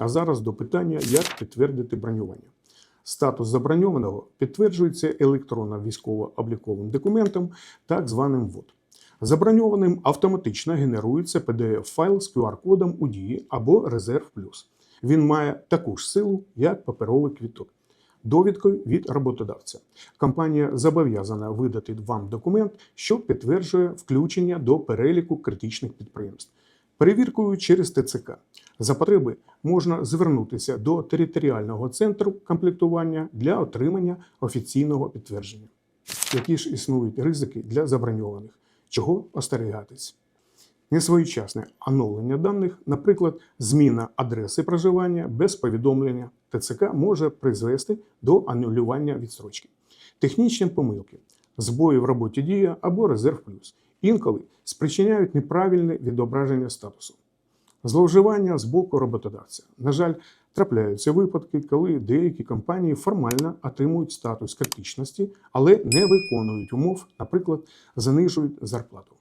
А зараз до питання, як підтвердити бронювання. Статус заброньованого підтверджується електронно військово-обліковим документом, так званим ВОД. Заброньованим автоматично генерується PDF-файл з QR-кодом у дії або Резерв Плюс. Він має таку ж силу, як паперовий квіток. Довідкою від роботодавця. Компанія зобов'язана видати вам документ, що підтверджує включення до переліку критичних підприємств. Перевіркою через ТЦК. За потреби можна звернутися до територіального центру комплектування для отримання офіційного підтвердження. Які ж існують ризики для заброньованих? Чого остерігатись? Несвоєчасне оновлення даних, наприклад, зміна адреси проживання без повідомлення ТЦК може призвести до анулювання відстрочки. Технічні помилки, збої в роботі дія або резерв плюс інколи спричиняють неправильне відображення статусу. Зловживання з боку роботодавця. На жаль, трапляються випадки, коли деякі компанії формально отримують статус критичності, але не виконують умов, наприклад, занижують зарплату.